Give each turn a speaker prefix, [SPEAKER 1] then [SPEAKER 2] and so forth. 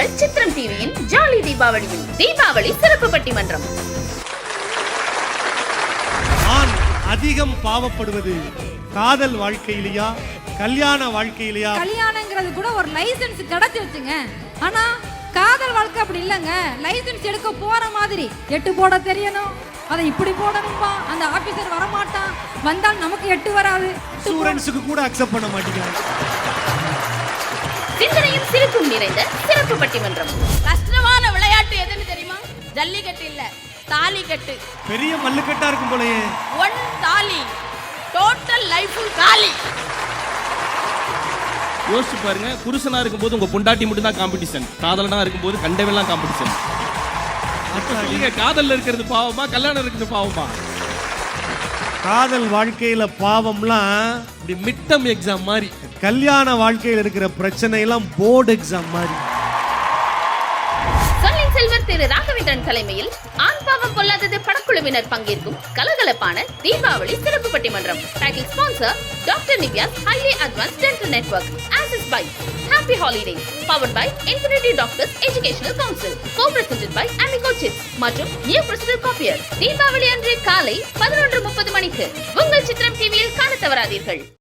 [SPEAKER 1] உங்கள் சித்திரம் டிவியின் ஜாலி தீபாவளியில் தீபாவளி சிறப்பு பட்டிமன்றம்.
[SPEAKER 2] ஆண் அதிகம் பாவப்படுவது காதல் வாழ்க்கையிலையா கல்யாண வாழ்க்கையிலையா?
[SPEAKER 3] கல்யாணங்கிறது கூட ஒரு லைசென்ஸ் கிடைச்சிருச்சுங்க ஆனா காதல் வாழ்க்கை அப்படி இல்லைங்க. லைசென்ஸ் எடுக்க போற மாதிரி எட்டு போட தெரியணும். அதை இப்படி போடணும்பா. அந்த ஆபீசர் வரமாட்டான். வந்தால் நமக்கு எட்டு வராது.
[SPEAKER 2] ஸ்டூடெண்ட்ஸுக்கு கூட அக்செப்ட் பண்ண மாட்டேங்கிறாங்க
[SPEAKER 1] சிரிப்பும் நிறைந்த சிறப்பு பட்டிமன்றம்.
[SPEAKER 4] கஷ்டமான விளையாட்டு எதுன்னு தெரியுமா? ஜல்லிக்கட்டு இல்ல தாலிக்கட்டு.
[SPEAKER 2] பெரிய மல்லுக்கட்டா இருக்கும் போலயே.
[SPEAKER 4] ஒன் தாலி. டோட்டல் லைஃபும் காலி.
[SPEAKER 5] யோசிச்சு பாருங்க புருஷனா இருக்கும்போது உங்க பொண்டாட்டி மட்டும் தான் காம்படிஷன் காதலனா இருக்கும்போது கண்டவெல்லாம் காம்படிஷன் நீங்க காதல்ல இருக்கிறது பாவமா கல்யாணம் இருக்கிறது பாவமா?
[SPEAKER 2] காதல் வாழ்க்கையில பாவம்லாம்
[SPEAKER 5] இப்படி மிட்டம் எக்ஸாம் மாதிரி.
[SPEAKER 2] கல்யாண வாழ்க்கையில் இருக்கிற பிரச்சனை எல்லாம் போர்டு எக்ஸாம் மாதிரி
[SPEAKER 1] செல்வர் திரு ராகவேந்திரன் தலைமையில் ஆண் பாவம் பொல்லாதது படக்குழுவினர் பங்கேற்கும் கலகலப்பான தீபாவளி சிறப்பு பட்டிமன்றம். Title sponsor doctor Nivya's highly advanced dental network oasis by happy holiday powered by infinity doctors educational council co presented by amigo chips மற்றும் நியூ கிறிஸ்டல் காப்பியர் தீபாவளி அன்று காலை பதினொன்று முப்பது மணிக்கு உங்கள் சித்திரம் டிவியில் காண தவறாதீர்கள்.